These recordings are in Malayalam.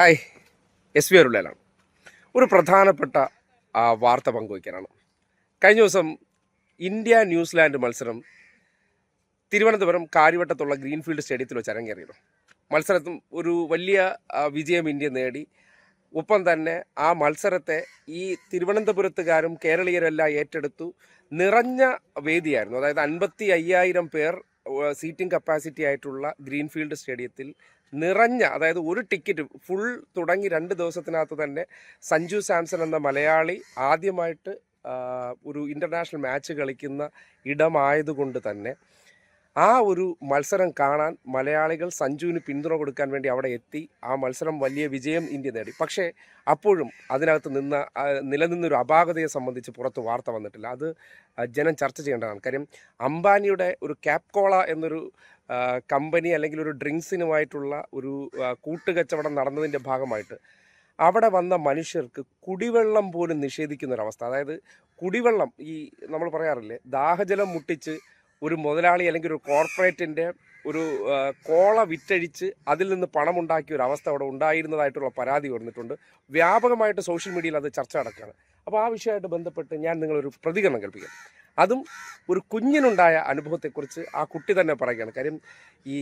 ഹായ് എസ് വി അരുളയിലാണ് ഒരു പ്രധാനപ്പെട്ട വാർത്ത പങ്കുവയ്ക്കാനാണ്. കഴിഞ്ഞ ദിവസം ഇന്ത്യ ന്യൂസിലാൻഡ് മത്സരം തിരുവനന്തപുരം കാര്യവട്ടത്തുള്ള ഗ്രീൻഫീൽഡ് സ്റ്റേഡിയത്തിൽ വെച്ച് അരങ്ങേറിയിരുന്നു. മത്സരത്തും ഒരു വലിയ വിജയം ഇന്ത്യ നേടി. ഒപ്പം തന്നെ ആ മത്സരത്തെ ഈ തിരുവനന്തപുരത്തുകാരും കേരളീയരെല്ലാം ഏറ്റെടുത്തു. നിറഞ്ഞ വേദിയായിരുന്നു. അതായത് അൻപത്തി അയ്യായിരം പേർ സീറ്റിംഗ് കപ്പാസിറ്റി ആയിട്ടുള്ള ഗ്രീൻഫീൽഡ് സ്റ്റേഡിയത്തിൽ നിറഞ്ഞ അതായത് ഒരു ടിക്കറ്റ് ഫുൾ തുടങ്ങി രണ്ട് ദിവസത്തിനകത്ത് തന്നെ സഞ്ജു സാംസൺ എന്ന മലയാളി ആദ്യമായിട്ട് ഒരു ഇന്റർനാഷണൽ മാച്ച് കളിക്കുന്ന ഇടമായതുകൊണ്ട് തന്നെ ആ ഒരു മത്സരം കാണാൻ മലയാളികൾ സഞ്ജുവിന് പിന്തുണ കൊടുക്കാൻ വേണ്ടി അവിടെ എത്തി. ആ മത്സരം വലിയ വിജയം ഇന്ത്യ നേടി. പക്ഷേ അപ്പോഴും അതിനകത്ത് നിന്ന നിലനിന്നൊരു അപാകതയെ സംബന്ധിച്ച് പുറത്ത് വാർത്ത വന്നിട്ടില്ല. അത് ജനം ചർച്ച ചെയ്യേണ്ടതാണ്. കാര്യം അംബാനിയുടെ ഒരു ക്യാപ്കോള എന്നൊരു കമ്പനി അല്ലെങ്കിൽ ഒരു ഡ്രിങ്ക്സിനുമായിട്ടുള്ള ഒരു കൂട്ടുകച്ചവടം നടന്നതിന്റെ ഭാഗമായിട്ട് അവിടെ വന്ന മനുഷ്യർക്ക് കുടിവെള്ളം പോലും നിഷേധിക്കുന്നൊരവസ്ഥ. അതായത് കുടിവെള്ളം ഈ നമ്മൾ പറയാറില്ലേ ദാഹജലം മുട്ടിച്ച് ഒരു മുതലാളി അല്ലെങ്കിൽ ഒരു കോർപ്പറേറ്റിന്റെ ഒരു കോള വിറ്റഴിച്ച് അതിൽ നിന്ന് പണമുണ്ടാക്കിയ ഒരു അവസ്ഥ അവിടെ ഉണ്ടായിരുന്നതായിട്ടുള്ള പരാതി വന്നിട്ടുണ്ട്. വ്യാപകമായിട്ട് സോഷ്യൽ മീഡിയയിൽ അത് ചർച്ച നടക്കുകയാണ്. അപ്പോൾ ആ വിഷയമായിട്ട് ബന്ധപ്പെട്ട് ഞാൻ നിങ്ങളൊരു പ്രതികരണം കൽപ്പിക്കാം. അതും ഒരു കുഞ്ഞിനുണ്ടായ അനുഭവത്തെക്കുറിച്ച് ആ കുട്ടി തന്നെ പറയുകയാണ്. കാര്യം ഈ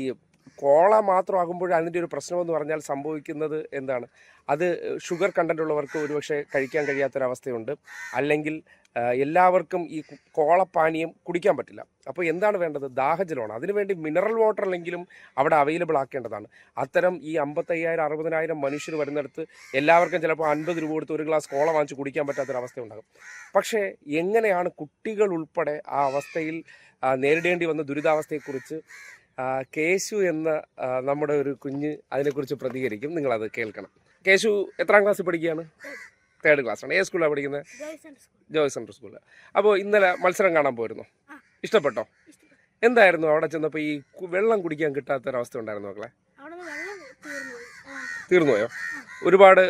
കോള മാത്രമാകുമ്പോൾ അതിന്റെ ഒരു പ്രശ്നമെന്ന് പറഞ്ഞാൽ സംഭവിക്കുന്നത് എന്താണ്? അത് ഷുഗർ കണ്ടന്റ് ഉള്ളവർക്ക് ഒരുപക്ഷെ കഴിക്കാൻ കഴിയാത്തൊരവസ്ഥയുണ്ട്. അല്ലെങ്കിൽ എല്ലാവർക്കും ഈ കോളപ്പാനീയം കുടിക്കാൻ പറ്റില്ല. അപ്പോൾ എന്താണ് വേണ്ടത്? ദാഹജലമാണ്. അതിനുവേണ്ടി മിനറൽ വാട്ടർ അല്ലെങ്കിലും അവിടെ അവൈലബിൾ ആക്കേണ്ടതാണ്. അത്തരം ഈ അമ്പത്തയ്യായിരം അറുപതിനായിരം മനുഷ്യർ വരുന്നിടത്ത് എല്ലാവർക്കും ചിലപ്പോൾ അൻപത് രൂപ കൊടുത്ത് ഒരു ഗ്ലാസ് കോള വാങ്ങിച്ച് കുടിക്കാൻ പറ്റാത്തൊരവസ്ഥ ഉണ്ടാകും പക്ഷേ എങ്ങനെയാണ് കുട്ടികൾ ഉൾപ്പെടെ ആ അവസ്ഥയിൽ നേരിടേണ്ടി വന്ന ദുരിതാവസ്ഥയെക്കുറിച്ച് കേശു എന്ന നമ്മുടെ ഒരു കുഞ്ഞ് അതിനെക്കുറിച്ച് പ്രതികരിക്കും. നിങ്ങളത് കേൾക്കണം. കേശു എത്രാം ക്ലാസ്സിൽ പഠിക്കുകയാണ്? തേർഡ് ക്ലാസ്സാണ് ഏത് സ്കൂളിലാണ് പഠിക്കുന്നത് ജോയ് സെൻട്രൽ സ്കൂളിൽ അപ്പോൾ ഇന്നലെ മത്സരം കാണാൻ പോയിരുന്നു ഇഷ്ടപ്പെട്ടോ? എന്തായിരുന്നു അവിടെ ചെന്നപ്പോൾ ഈ വെള്ളം കുടിക്കാൻ കിട്ടാത്തൊരവസ്ഥ ഉണ്ടായിരുന്നു മക്കളെ? തീർന്നുപോയോ? ഒരുപാട്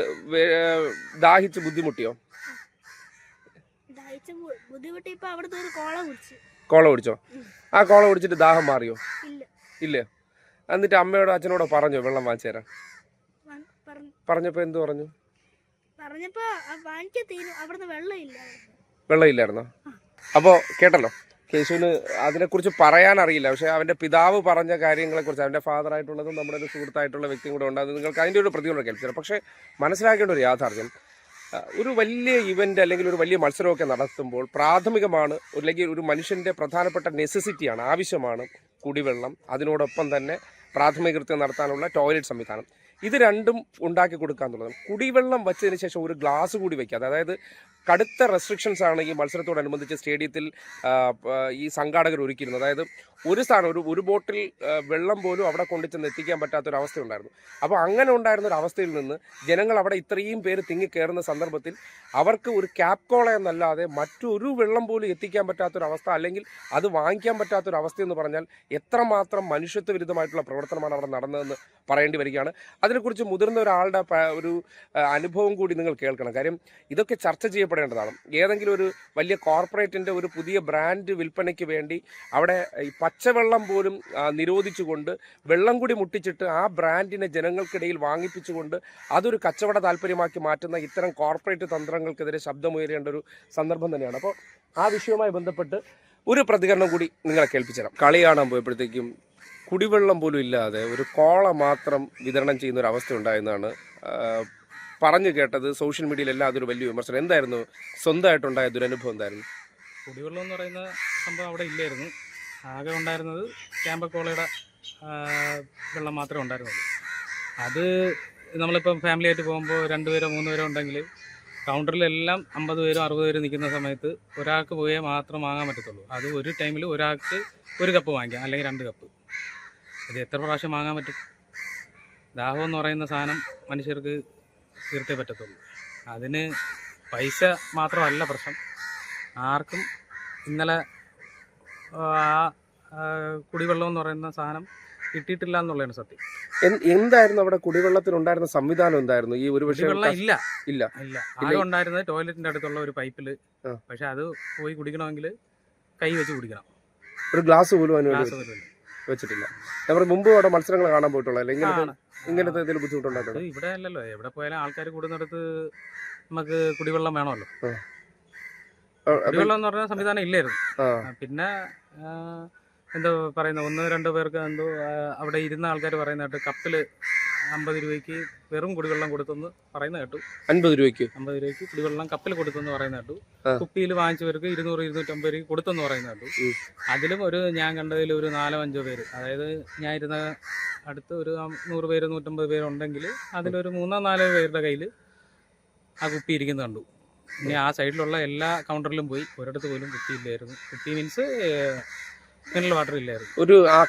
ദാഹിച്ച് ബുദ്ധിമുട്ടിയോ? കോള കുടിച്ചോ. ആ കോള കുടിച്ചിട്ട് ദാഹം മാറിയോ? ഇല്ല? എന്നിട്ട് അമ്മയോടോ അച്ഛനോടോ പറഞ്ഞോ വെള്ളം വാങ്ങിച്ചു തരാൻ? പറഞ്ഞപ്പോ എന്ത് പറഞ്ഞു? പറഞ്ഞപ്പോ തീരും വെള്ളം അപ്പോൾ കേട്ടല്ലോ കേശുവിന് അതിനെക്കുറിച്ച് പറയാൻ അറിയില്ല പക്ഷെ അവന്റെ പിതാവ് പറഞ്ഞ കാര്യങ്ങളെക്കുറിച്ച് ഫാദർ ആയിട്ടുള്ളതും നമ്മുടെ ഒരു സുഹൃത്തായിട്ടുള്ള വ്യക്തിയും കൂടെ ഉണ്ട്. അത് നിങ്ങൾക്ക് അതിന്റെ ഒരു പ്രതികരണം കേൾപ്പിച്ചത് പക്ഷെ മനസ്സിലാക്കേണ്ട ഒരു യാഥാർത്ഥ്യം ഒരു വലിയ ഇവന്റ് അല്ലെങ്കിൽ ഒരു വലിയ മത്സരമൊക്കെ നടത്തുമ്പോൾ പ്രാഥമികമാണ് അല്ലെങ്കിൽ ഒരു മനുഷ്യന്റെ പ്രധാനപ്പെട്ട നെസസിറ്റിയാണ് ആവശ്യമാണ് കുടിവെള്ളം. അതിനോടൊപ്പം തന്നെ പ്രാഥമിക കൃത്യം നടത്താനുള്ള ടോയ്ലറ്റ് സംവിധാനം. ഇത് രണ്ടും ഉണ്ടാക്കി കൊടുക്കുക കുടിവെള്ളം വെച്ചതിന് ശേഷം ഒരു ഗ്ലാസ് കൂടി വയ്ക്കാതെ അതായത് കടുത്ത റെസ്ട്രിക്ഷൻസ് ആണ് ഈ മത്സരത്തോടനുബന്ധിച്ച് സ്റ്റേഡിയത്തിൽ ഈ സംഘാടകർ ഒരുക്കിയിരുന്നത്. അതായത് ഒരു സ്ഥാനം ഒരു ഒരു ബോട്ടിൽ വെള്ളം പോലും അവിടെ കൊണ്ടുചെന്ന് എത്തിക്കാൻ പറ്റാത്തൊരവസ്ഥ ഉണ്ടായിരുന്നു. അപ്പോൾ അങ്ങനെ ഉണ്ടായിരുന്ന ഒരു അവസ്ഥയിൽ നിന്ന് ജനങ്ങൾ അവിടെ ഇത്രയും പേര് തിങ്ങിക്കയറുന്ന സന്ദർഭത്തിൽ അവർക്ക് ഒരു ക്യാപ് കോള എന്നല്ലാതെ മറ്റൊരു വെള്ളം പോലും എത്തിക്കാൻ പറ്റാത്തൊരവസ്ഥ അല്ലെങ്കിൽ അത് വാങ്ങിക്കാൻ പറ്റാത്തൊരവസ്ഥ എന്ന് പറഞ്ഞാൽ എത്രമാത്രം മനുഷ്യത്വ വിരുദ്ധമായിട്ടുള്ള പ്രവർത്തനമാണ് അവിടെ നടന്നതെന്ന് പറയേണ്ടി വരികയാണ്. അതിനെക്കുറിച്ച് മുതിർന്ന ഒരാളുടെ ഒരു അനുഭവം കൂടി നിങ്ങൾ കേൾക്കണം. കാര്യം ഇതൊക്കെ ചർച്ച ചെയ്യപ്പെടേണ്ടതാണ്. ഏതെങ്കിലും ഒരു വലിയ കോർപ്പറേറ്റിന്റെ ഒരു പുതിയ ബ്രാൻഡ് വിൽപ്പനയ്ക്ക് വേണ്ടി അവിടെ ഈ പച്ചവെള്ളം പോലും നിരോധിച്ചുകൊണ്ട് വെള്ളം കൂടി മുട്ടിച്ചിട്ട് ആ ബ്രാൻഡിനെ ജനങ്ങൾക്കിടയിൽ വാങ്ങിപ്പിച്ചുകൊണ്ട് അതൊരു കച്ചവട താല്പര്യമാക്കി മാറ്റുന്ന ഇത്തരം കോർപ്പറേറ്റ് തന്ത്രങ്ങൾക്കെതിരെ ശബ്ദമുയരേണ്ട ഒരു സന്ദർഭം തന്നെയാണ്. അപ്പോൾ ആ വിഷയവുമായി ബന്ധപ്പെട്ട് ഒരു പ്രതികരണം കൂടി നിങ്ങളെ കേൾപ്പിച്ചു തരാം. കളി കാണാൻ പോയപ്പോഴത്തേക്കും കുടിവെള്ളം പോലും ഇല്ലാതെ ഒരു കോള മാത്രം വിതരണം ചെയ്യുന്ന ഒരു അവസ്ഥ ഉണ്ടായെന്നാണ് പറഞ്ഞു കേട്ടത് സോഷ്യൽ മീഡിയയിലെല്ലാം അതൊരു വലിയ വിമർശനം. എന്തായിരുന്നു? സ്വന്തമായിട്ടുണ്ടായ ദുരനുഭവം എന്തായിരുന്നു? കുടിവെള്ളം എന്ന് പറയുന്ന സംഭവം അവിടെ ഇല്ലായിരുന്നു. ആകെ ഉണ്ടായിരുന്നത് ക്യാമ്പ കോളയുടെ വെള്ളം മാത്രമേ ഉണ്ടായിരുന്നുള്ളൂ. അത് നമ്മളിപ്പം ഫാമിലി ആയിട്ട് പോകുമ്പോൾ രണ്ട് പേരോ മൂന്ന് പേരോ ഉണ്ടെങ്കിൽ കൗണ്ടറിലെല്ലാം അമ്പത് പേരും അറുപത് പേരും നിൽക്കുന്ന സമയത്ത് ഒരാൾക്ക് പോയേ മാത്രം വാങ്ങാൻ പറ്റത്തുള്ളൂ. അത് ഒരു ടൈമിൽ ഒരാൾക്ക് ഒരു കപ്പ് വാങ്ങിക്കാം അല്ലെങ്കിൽ രണ്ട് കപ്പ്. ഇത് എത്ര പ്രാവശ്യം വാങ്ങാൻ പറ്റും? ദാഹം എന്ന് പറയുന്ന സാധനം മനുഷ്യർക്ക് തീർത്തേ പറ്റത്തുള്ളൂ. അതിന് പൈസ മാത്രമല്ല പ്രശ്നം. ആർക്കും ഇന്നലെ ആ കുടിവെള്ളം എന്ന് പറയുന്ന സാധനം കിട്ടിയിട്ടില്ല എന്നുള്ളതാണ് സത്യം. എന്തായിരുന്നു അവിടെ കുടിവെള്ളത്തിനുണ്ടായിരുന്ന സംവിധാനം എന്തായിരുന്നു? ഈ ഒരു കുടിവെള്ളം ഇല്ല. ഇല്ല. ഇല്ല. ആകെ ഉണ്ടായിരുന്നത് ടോയ്ലറ്റിന്റെ അടുത്തുള്ള ഒരു പൈപ്പിൽ. പക്ഷെ അത് പോയി കുടിക്കണമെങ്കിൽ കൈ വെച്ച് കുടിക്കണം. ഒരു ഗ്ലാസ് പോലും ഗ്ലാസ് പോലും. വെച്ചിട്ടില്ല. നമ്മൾ മുമ്പ് അവിടെ മത്സരങ്ങൾ കാണാൻ പോയിട്ടുള്ള ഇങ്ങനത്തെ. ഇങ്ങനത്തെ എന്തെങ്കിലും ബുദ്ധിമുട്ടുണ്ടായിട്ടുണ്ട്? ഇവിടെ അല്ലല്ലോ. എവിടെ പോയാലും ആൾക്കാർ കൂടുന്നിടത്ത് നമുക്ക് കുടിവെള്ളം വേണമല്ലോ. കുടിവെള്ളം എന്ന് പറഞ്ഞ സംവിധാനം ഇല്ലായിരുന്നു. പിന്നെ എന്താ പറയുന്ന ഒന്ന് രണ്ടോ പേർക്ക് എന്തോ അവിടെ ഇരുന്ന ആൾക്കാർ പറയുന്നതായിട്ട് കപ്പിൽ അമ്പത് രൂപയ്ക്ക് വെറും കുടിവെള്ളം കൊടുത്തെന്ന് പറയുന്ന കേട്ടു. അൻപത് രൂപയ്ക്ക്? അമ്പത് രൂപയ്ക്ക് കുടിവെള്ളം കപ്പിൽ കൊടുത്തെന്ന് പറയുന്ന കേട്ടു. കുപ്പിയിൽ വാങ്ങിച്ചവർക്ക് ഇരുന്നൂറ് ഇരുന്നൂറ്റമ്പത് രൂപ കൊടുത്തെന്ന് പറയുന്ന കേട്ടു. അതിലും ഒരു ഞാൻ കണ്ടതിൽ ഒരു നാലോ അഞ്ചോ പേര്. അതായത് ഞാൻ ഇരുന്ന അടുത്ത് ഒരു നൂറ് പേര് നൂറ്റമ്പത് പേരുണ്ടെങ്കിൽ അതിലൊരു മൂന്നോ നാലോ പേരുടെ കയ്യിൽ ആ കുപ്പി ഇരിക്കുന്നത് കണ്ടു. ഇനി ആ സൈഡിലുള്ള എല്ലാ കൗണ്ടറിലും പോയി. ഒരിടത്ത് പോലും കുപ്പി ഇല്ലായിരുന്നു കുപ്പി മീൻസ് വാട്ടർ ഇല്ലായിരുന്നു. ഒരു ആ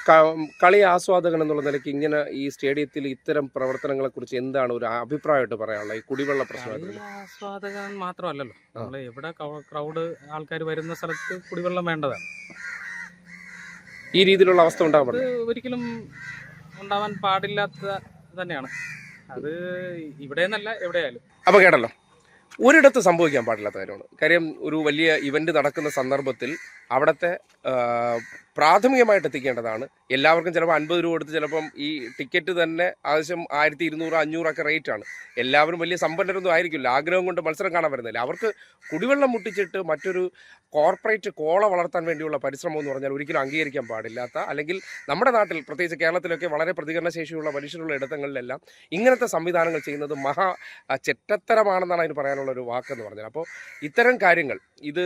കളി ആസ്വാദകൻ എന്നുള്ള നിലയ്ക്ക് ഇങ്ങനെ ഈ സ്റ്റേഡിയത്തിൽ ഇത്തരം പ്രവർത്തനങ്ങളെ കുറിച്ച് എന്താണ് ഒരു അഭിപ്രായമായിട്ട് പറയാനുള്ളത്? ഈ കുടിവെള്ള പ്രശ്നം ആസ്വാദകൻ മാത്രമല്ലല്ലോ. നമ്മൾ എവിടെ ക്രൗഡ് ആൾക്കാർ വരുന്ന സ്ഥലത്ത് കുടിവെള്ളം വേണ്ടതാണ്. ഈ രീതിയിലുള്ള അവസ്ഥ ഉണ്ടാകാൻ ഒരിക്കലും ഉണ്ടാവാൻ പാടില്ലാത്ത തന്നെയാണ്. അത് ഇവിടെ നിന്നല്ല എവിടെയായാലും. അപ്പോൾ കേട്ടല്ലോ. ഒരിടത്ത് സംഭവിക്കാൻ പാടില്ലാത്ത കാര്യമാണ്. കാര്യം ഒരു വലിയ ഇവന്റ് നടക്കുന്ന സന്ദർഭത്തിൽ അവിടുത്തെ പ്രാഥമികമായിട്ട് എത്തിക്കേണ്ടതാണ്. എല്ലാവർക്കും ചിലപ്പോൾ അൻപത് രൂപ കൊടുത്ത് ചിലപ്പം ഈ ടിക്കറ്റ് തന്നെ ആവശ്യം ആയിരത്തി ഇരുന്നൂറ് അഞ്ഞൂറൊക്കെ റേറ്റാണ് എല്ലാവരും വലിയ സമ്പന്നരൊന്നും ആയിരിക്കില്ല. ആഗ്രഹം കൊണ്ട് മത്സരം കാണാൻ വരുന്നില്ല. അവർക്ക് കുടിവെള്ളം മുട്ടിച്ചിട്ട് മറ്റൊരു കോർപ്പറേറ്റ് കോള വളർത്താൻ വേണ്ടിയുള്ള പരിശ്രമം എന്ന് പറഞ്ഞാൽ ഒരിക്കലും അംഗീകരിക്കാൻ പാടില്ലാത്ത അല്ലെങ്കിൽ നമ്മുടെ നാട്ടിൽ പ്രത്യേകിച്ച് കേരളത്തിലൊക്കെ വളരെ പ്രതികരണശേഷിയുള്ള മനുഷ്യരുള്ള ഇടങ്ങളിലെല്ലാം ഇങ്ങനത്തെ സംവിധാനങ്ങൾ ചെയ്യുന്നത് മഹാ ചെറ്റത്തരമാണെന്നാണ് അതിന് പറയാനുള്ള ഒരു വാക്കെന്ന് പറഞ്ഞത് അപ്പോൾ ഇത്തരം കാര്യങ്ങൾ ഇത്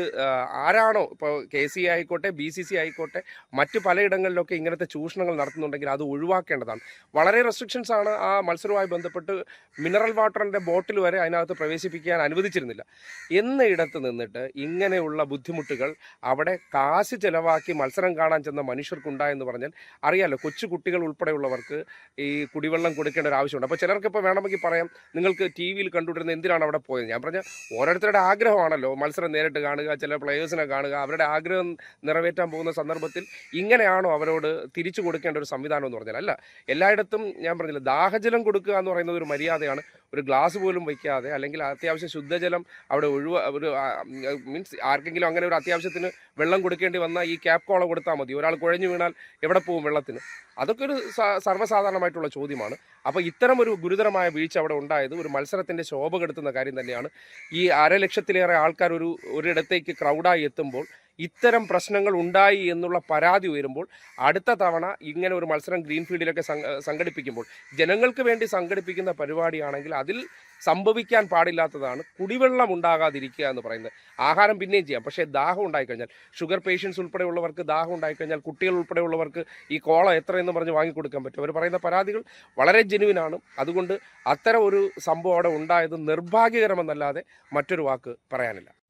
ആരാണോ ഇപ്പോൾ കെ സി ആയിക്കോട്ടെ ബി സി സി ആയിക്കോട്ടെ മറ്റ് പലയിടങ്ങളിലൊക്കെ ഇങ്ങനത്തെ ചൂഷണങ്ങൾ നടത്തുന്നുണ്ടെങ്കിൽ അത് ഒഴിവാക്കേണ്ടതാണ്. വളരെ റെസ്ട്രിക്ഷൻസ് ആണ് ആ മത്സരവുമായി ബന്ധപ്പെട്ട് മിനറൽ വാട്ടറിന്റെ ബോട്ടിൽ വരെ അതിനകത്ത് പ്രവേശിപ്പിക്കാൻ അനുവദിച്ചിരുന്നില്ല. എന്ന ഇടത്ത് നിന്നിട്ട് ഇങ്ങനെയുള്ള ബുദ്ധിമുട്ടുകൾ അവിടെ കാശ് ചെലവാക്കി മത്സരം കാണാൻ ചെന്ന മനുഷ്യർക്കുണ്ടായെന്ന് പറഞ്ഞാൽ അറിയാലോ കൊച്ചു കുട്ടികൾ ഉൾപ്പെടെയുള്ളവർക്ക് ഈ കുടിവെള്ളം കൊടുക്കേണ്ട ഒരു ആവശ്യമുണ്ട്. അപ്പോൾ ചിലർക്ക് ഇപ്പോൾ വേണമെങ്കിൽ പറയാം നിങ്ങൾക്ക് ടി വിയിൽ കണ്ടുകൊണ്ടിരുന്ന എന്തിനാണ് അവിടെ പോയത്? ഞാൻ പറഞ്ഞ ഓരോരുത്തരുടെ ആഗ്രഹമാണല്ലോ മത്സരം നേരിട്ട് കാണുക ചില പ്ലേയേഴ്സിനെ കാണുക അവരുടെ ആഗ്രഹം നിറവേറ്റാൻ പോകുന്ന സന്ദർഭത്തിൽ ഇങ്ങനെയാണോ അവരോട് തിരിച്ചു കൊടുക്കേണ്ട ഒരു സംവിധാനം എന്ന് പറഞ്ഞാൽ? അല്ല എല്ലായിടത്തും ഞാൻ പറഞ്ഞില്ല ദാഹജലം കൊടുക്കുക എന്ന് പറയുന്നത് ഒരു മര്യാദയാണ്. ഒരു ഗ്ലാസ് പോലും വയ്ക്കാതെ അല്ലെങ്കിൽ അത്യാവശ്യം ശുദ്ധജലം അവിടെ ഒഴിവ് ഒരു മീൻസ് ആർക്കെങ്കിലും അങ്ങനെ ഒരു അത്യാവശ്യത്തിന് വെള്ളം കൊടുക്കേണ്ടി വന്നാൽ ഈ ക്യാപ് കോള കൊടുത്താൽ മതി. ഒരാൾ കുഴഞ്ഞു വീണാൽ എവിടെ പോകും വെള്ളത്തിന്? അതൊക്കെ ഒരു സർവസാധാരണമായിട്ടുള്ള ചോദ്യമാണ്. അപ്പോൾ ഇത്തരം ഒരു ഗുരുതരമായ വീഴ്ച അവിടെ ഉണ്ടായത് ഒരു മത്സരത്തിന്റെ ശോഭ കെടുത്തുന്ന കാര്യം തന്നെയാണ്. ഈ അരലക്ഷത്തിലേറെ ആൾക്കാർ ഒരു ഒരിടത്തേക്ക് ക്രൗഡായി എത്തുമ്പോൾ ഇത്തരം പ്രശ്നങ്ങൾ ഉണ്ടായി എന്നുള്ള പരാതി ഉയരുമ്പോൾ അടുത്ത തവണ ഇങ്ങനെ ഒരു മത്സരം ഗ്രീൻഫീൽഡിലൊക്കെ സംഘ- സംഘടിപ്പിക്കുമ്പോൾ ജനങ്ങൾക്ക് വേണ്ടി സംഘടിപ്പിക്കുന്ന പരിപാടിയാണെങ്കിൽ അതിൽ സംഭവിക്കാൻ പാടില്ലാത്തതാണ് കുടിവെള്ളം ഉണ്ടാകാതിരിക്കുക എന്ന് പറയുന്നത്. ആഹാരം പിന്നെയും ചെയ്യാം. പക്ഷേ ദാഹം ഉണ്ടായിക്കഴിഞ്ഞാൽ ഷുഗർ പേഷ്യൻസ് ഉൾപ്പെടെയുള്ളവർക്ക് ദാഹം ഉണ്ടായിക്കഴിഞ്ഞാൽ കുട്ടികൾ ഉൾപ്പെടെയുള്ളവർക്ക് ഈ കോള എത്രയെന്ന് പറഞ്ഞ് വാങ്ങിക്കൊടുക്കാൻ പറ്റും. അവർ പറയുന്ന പരാതികൾ വളരെ ജെനുവിനാണ് അതുകൊണ്ട് അത്തരം ഒരു സംഭവം അവിടെ ഉണ്ടായത് നിർഭാഗ്യകരമെന്നല്ലാതെ മറ്റൊരു വാക്ക് പറയാനില്ല.